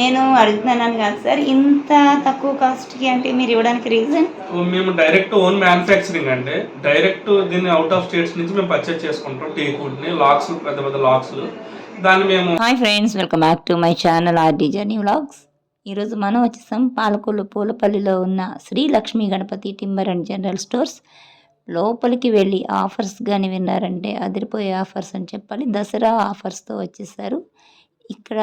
నేను అడుగుతున్నాను కాదు సార్ ఇంత తక్కువ కాస్ట్కి అంటే మీరు ఇవ్వడానికి రీజన్ మేము డైరెక్ట్ ఓన్ మ్యానుఫ్యాక్చరింగ్ అండి. డైరెక్ట్ దీన్ని అవుట్ ఆఫ్ స్టేట్స్ నుంచి మేము పర్చేస్ చేసుకుంటాం టేక్ వుడ్ని లాక్స్ పెద్ద పెద్ద లాక్స్లు దాన్ని మేము hi friends welcome back to my channel RD journey vlogs ఈరోజు మనం వచ్చేసాం పాలకొల్లు పూలపల్లిలో ఉన్న Shri Lakshmi Ganapathi timber and general stores లోపలికి వెళ్ళి ఆఫర్స్ కానీ విన్నారంటే అదిరిపోయే ఆఫర్స్ అని చెప్పాలి. దసరా ఆఫర్స్తో వచ్చేసారు. ఇక్కడ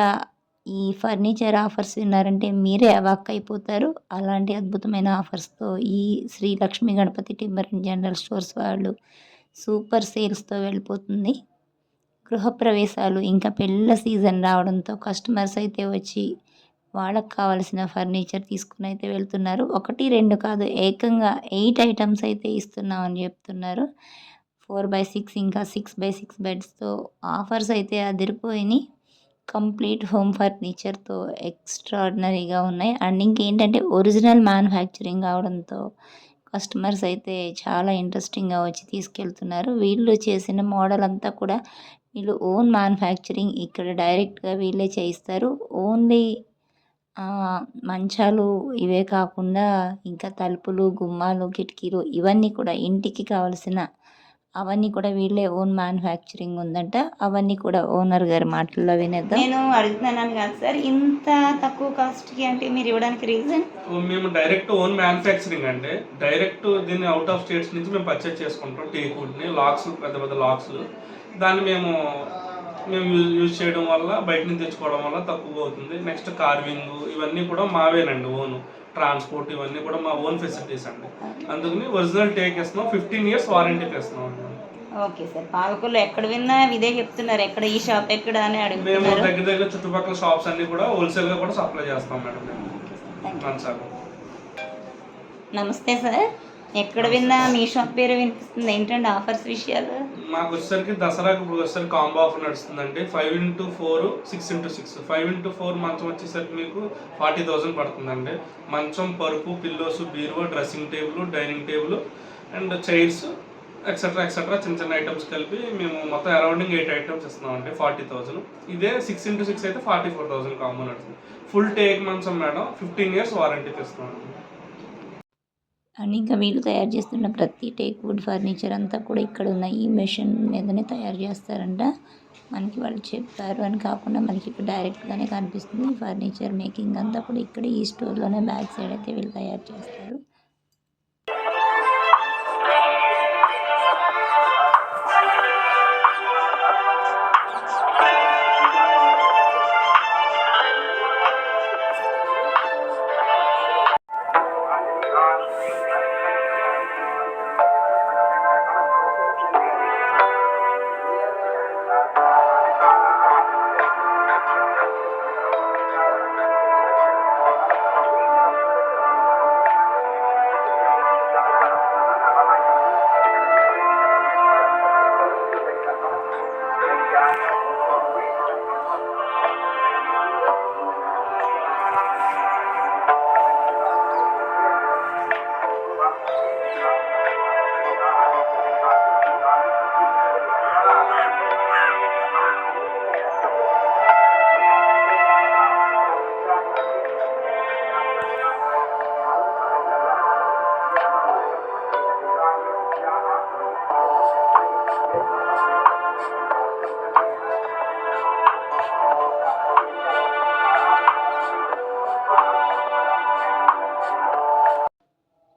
ఈ ఫర్నిచర్ ఆఫర్స్ విన్నారంటే మీరే అవాక్ అయిపోతారు. అలాంటి అద్భుతమైన ఆఫర్స్తో ఈ Shri Lakshmi Ganapathi timber and general stores వాళ్ళు సూపర్ సేల్స్తో వెళ్ళిపోతుంది. గృహప్రవేశాలు ఇంకా పెళ్ళ సీజన్ రావడంతో కస్టమర్స్ అయితే వచ్చి వాళ్ళకి కావాల్సిన ఫర్నిచర్ తీసుకుని అయితే వెళ్తున్నారు. ఒకటి రెండు కాదు ఏకంగా ఎయిట్ ఐటమ్స్ అయితే ఇస్తున్నామని చెప్తున్నారు. ఫోర్ బై సిక్స్ ఇంకా సిక్స్ బై సిక్స్ బెడ్స్తో ఆఫర్స్ అయితే అదిరిపోయినాయి. కంప్లీట్ హోమ్ ఫర్నిచర్తో ఎక్స్ట్రాడినరీగా ఉన్నాయి. అండ్ ఇంకేంటంటే ఒరిజినల్ మ్యానుఫ్యాక్చరింగ్ అవడంతో కస్టమర్స్ అయితే చాలా ఇంట్రెస్టింగ్గా వచ్చి తీసుకెళ్తున్నారు. వీళ్ళు చేసిన మోడల్ అంతా కూడా వీళ్ళు ఓన్ మ్యానుఫ్యాక్చరింగ్ ఇక్కడ డైరెక్ట్గా వీళ్ళే చేయిస్తారు. ఓన్లీ మంచాలు ఇవే కాకుండా ఇంకా తలుపులు గుమ్మాలు కిటికీలు ఇవన్నీ కూడా ఇంటికి కావాల్సిన అవన్నీ కూడా వీళ్ళే ఓన్ మ్యానుఫ్యాక్చరింగ్ ఉందంట. అవన్నీ కూడా ఓనర్ గారి మాటల్లో వినేద్దాం. నేను అడుగుతున్నాను కాదు సార్ ఇంత తక్కువ కాస్ట్కి అంటే మీరు ఇవ్వడానికి రీజన్ మేము డైరెక్ట్ ఓన్ మ్యానుఫ్యాక్చరింగ్ అండి. డైరెక్ట్ దీన్ని అవుట్ ఆఫ్ స్టేట్స్ నుంచి మేము పర్చేస్ చేసుకుంటాం టేక్ వుడ్ని లాక్స్ పెద్ద పెద్ద లాక్స్లు దాన్ని మేము మేము యూజ్ చేయడం వల్ల బయట నుంచి తెచ్చుకోవడం వల్ల తక్కువ అవుతుంది. నెక్స్ట్ కార్వింగ్ ఇవన్నీ కూడా మావేనండి ఓన్. ట్రాన్స్పోర్ట్ ఇవన్నీ కూడా మా ఓన్ ఫెసిలిటీస్ అండి. అందుకని ఒరిజినల్ టేక్ ఇస్తున్నాం ఫిఫ్టీన్ ఇయర్స్ వారంటీకి ఇస్తున్నాం అండి. ఓకే సార్ పాలకొల్లు ఎక్కడ విన్నా ఇదే చెప్తున్నారు ఎక్కడ ఈ షాప్ ఎక్కడ అని మేము అడుగుతున్నారు దగ్గర దగ్గర చుట్టుపక్కల షాప్స్ అన్ని కూడా హోల్సేల్గా కూడా సప్లై చేస్తాం మేడం నమస్తే సార్. ఎక్కడ విన్నా మీ షాప్ పేరు వినిపిస్తుంది. ఏంటండి ఆఫర్స్ విషయాలు? మాకు వచ్చేసరికి దసరాకి ఇప్పుడు వచ్చేసరికి కాంబో ఆఫర్ నడుస్తుందండి. Five into four six into six. Five into four మంచం వచ్చేసరికి మీకు ఫార్టీ థౌసండ్ పడుతుందండి. మంచం పరుపు పిల్లోస్ బీరువా dressing table dining table and chairs etcetera etcetera చిన్న చిన్న ఐటమ్స్ కలిపి మేము మొత్తం అరౌండింగ్ ఎయిట్ ఐటమ్స్ ఇస్తున్నామండి. Forty thousand. ఇదే సిక్స్ ఇంటూ సిక్స్ అయితే ఫార్టీ ఫోర్ థౌసండ్ కాంబో నడుస్తుంది. ఫుల్ టేక్ మంచం మేడం ఫిఫ్టీన్ ఇయర్స్ వారంటీ తెస్తున్నాం అండ్ ఇంకా వీళ్ళు తయారు చేస్తున్న ప్రతి టేక్ వుడ్ ఫర్నిచర్ అంతా కూడా ఇక్కడ ఉన్న ఈ మెషిన్ మీదనే తయారు చేస్తారంట. మనకి వాళ్ళు చెప్పారు అని కాకుండా మనకి ఇప్పుడు డైరెక్ట్గానే కనిపిస్తుంది. ఫర్నిచర్ మేకింగ్ అంతా కూడా ఇక్కడ ఈ స్టోర్లోనే బ్యాక్ సైడ్ అయితే వీళ్ళు తయారు చేస్తారు.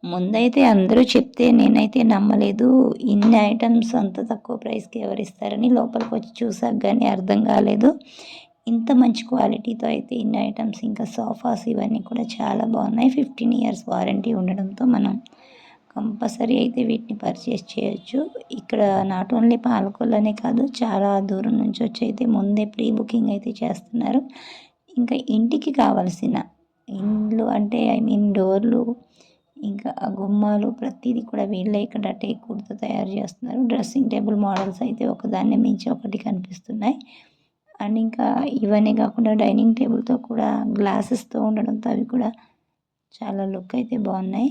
ముందైతే అందరూ చెప్తే నేనైతే నమ్మలేదు. ఇన్ని ఐటమ్స్ అంత తక్కువ ప్రైస్కి ఎవరిస్తారని లోపలికి వచ్చి చూసాక కానీ అర్థం కాలేదు. ఇంత మంచి క్వాలిటీతో అయితే ఇన్ని ఐటమ్స్ ఇంకా సోఫాస్ ఇవన్నీ కూడా చాలా బాగున్నాయి. ఫిఫ్టీన్ ఇయర్స్ వారంటీ ఉండడంతో మనం కంపల్సరీ అయితే వీటిని పర్చేస్ చేయొచ్చు. ఇక్కడ నాట్ ఓన్లీ పాలకొల్లనే కాదు చాలా దూరం నుంచి వచ్చి అయితే ముందే ప్రీ బుకింగ్ అయితే చేస్తున్నారు. ఇంకా ఇంటికి కావలసిన ఇండ్లు అంటే ఐ మీన్ డోర్లు ఇంకా గుమ్మాలు ప్రతిదీ కూడా వీళ్ళే ఇక్కడ టేకుడ్తో తయారు చేస్తున్నారు. డ్రెస్సింగ్ టేబుల్ మోడల్స్ అయితే ఒకదాన్ని మించి ఒకటి కనిపిస్తున్నాయి. అండ్ ఇంకా ఇవన్నీ కాకుండా డైనింగ్ టేబుల్తో కూడా గ్లాసెస్తో ఉండడంతో అవి కూడా చాలా లుక్ అయితే బాగున్నాయి.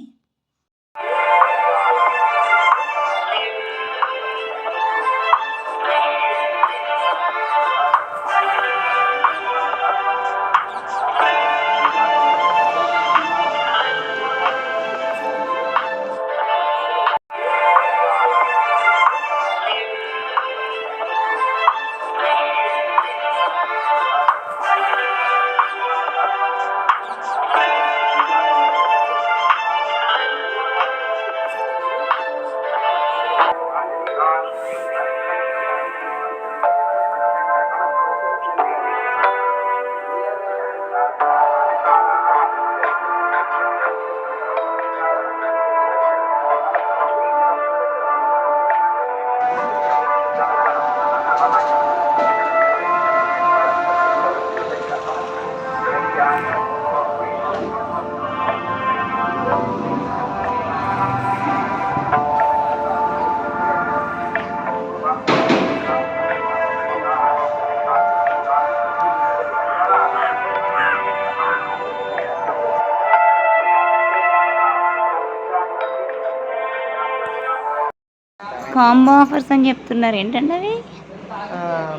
కాంబో ఆఫర్స్ అని చెప్తున్నారు. ఏంటండి అవి?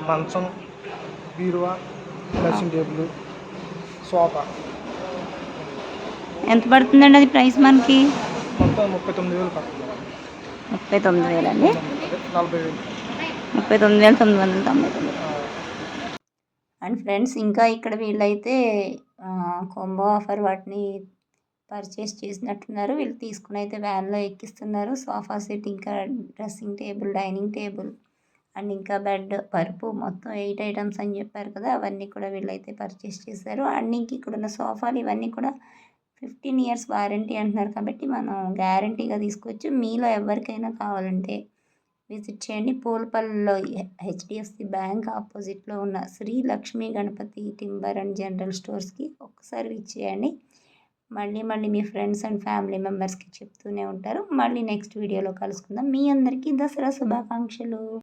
మంచం బీరువా డ్రెస్సింగ్ టేబుల్ సోఫా. ఎంత పడుతుందండి అది ప్రైస్ మనకి? ముప్పై తొమ్మిది వేలు ముప్పై తొమ్మిది వేలు ముప్పై తొమ్మిది వేల తొమ్మిది వందల తొంభై తొమ్మిది. అండ్ ఫ్రెండ్స్ ఇంకా ఇక్కడ వీళ్ళైతే కొంబో ఆఫర్ వాటిని పర్చేస్ చేసినట్టున్నారు. వీళ్ళు తీసుకుని అయితే వ్యాన్లో ఎక్కిస్తున్నారు. సోఫా సెట్ ఇంకా dressing table dining table and ఇంకా బెడ్ పరుపు మొత్తం ఎయిట్ ఐటమ్స్ అని చెప్పారు కదా అవన్నీ కూడా వీళ్ళైతే పర్చేస్ చేశారు. అండ్ ఇంక ఇక్కడ ఉన్న సోఫాలు ఇవన్నీ కూడా ఫిఫ్టీన్ ఇయర్స్ వారంటీ అంటున్నారు కాబట్టి మనం గ్యారంటీగా తీసుకోవచ్చు. మీలో ఎవరికైనా కావాలంటే విజిట్ చేయండి. పూలపల్లిలో హెచ్డిఎఫ్సి బ్యాంక్ ఆపోజిట్లో ఉన్న Shri Lakshmi Ganapathi timber and general స్టోర్స్కి ఒక్కసారి విజిట్ చేయండి. మళ్ళీ మళ్ళీ మీ ఫ్రెండ్స్ అండ్ ఫ్యామిలీ మెంబర్స్కి చెప్తూనే ఉంటారు. మళ్ళీ నెక్స్ట్ వీడియోలో కలుసుకుందాం. మీ అందరికీ దసరా శుభాకాంక్షలు.